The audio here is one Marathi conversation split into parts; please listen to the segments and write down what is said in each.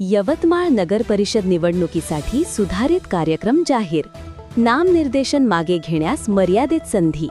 यवतमाळ नगर परिषद निवडणुकीसाठी सुधारित कार्यक्रम जाहीर. नामनिर्देशन मागे घेण्यास मर्यादित संधी.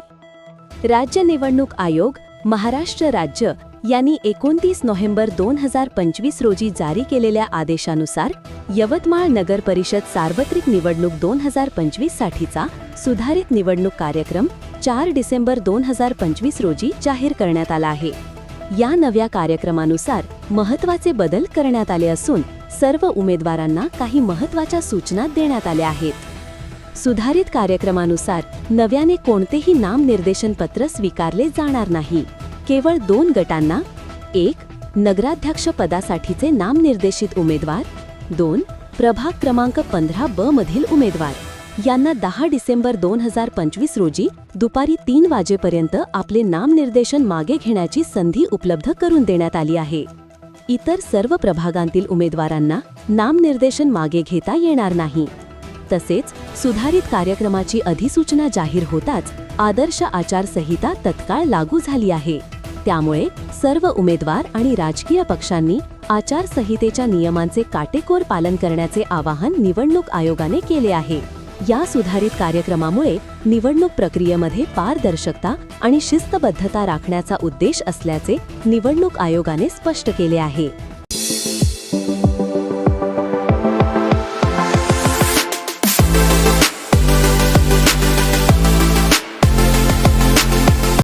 राज्य निवडणूक आयोग महाराष्ट्र राज्य यांनी एकोणतीस नोव्हेंबर दोन हजार पंचवीस रोजी जारी केलेल्या आदेशानुसार यवतमाळ नगर परिषद सार्वत्रिक निवडणूक दोन हजार पंचवीस साठीचा सुधारित निवडणूक कार्यक्रम चार डिसेंबर दोन हजार पंचवीस रोजी जाहीर करण्यात आला आहे. या नव्या कार्यक्रमानुसार महत्त्वाचे बदल करण्यात आले असून सर्व उमेदवारांना काही महत्त्वाच्या सूचना देण्यात आल्या आहेत. सुधारित कार्यक्रमानुसार नव्याने कोणतेही नामनिर्देशन पत्र स्वीकारले जाणार नाही. केवळ दोन गटांना एक नगराध्यक्ष पदासाठीचे नामनिर्देशित उमेदवार दोन प्रभाग क्रमांक पंधरा ब मधील उमेदवार. यांना दहा डिसेंबर दोन हजार पंचवीस रोजी दुपारी तीन वाजेपर्यंत आपले नामनिर्देशन मागे घेण्याची संधी उपलब्ध करून देण्यात आली आहे. इतर सर्व प्रभागांतील उमेदवारांना नामनिर्देशन मागे घेता येणार नाही. तसेच सुधारित कार्यक्रमाची अधिसूचना जाहीर होताच आदर्श आचारसंहिता तत्काळ लागू झाली आहे. त्यामुळे सर्व उमेदवार आणि राजकीय पक्षांनी आचारसंहितेच्या नियमांचे काटेकोर पालन करण्याचे आवाहन निवडणूक आयोगाने केले आहे. या सुधारित कार्यक्रमामुळे निवडणूक प्रक्रियेमध्ये पारदर्शकता आणि शिस्तबद्धता राखण्याचा उद्देश असल्याचे निवडणूक आयोगाने स्पष्ट केले आहे.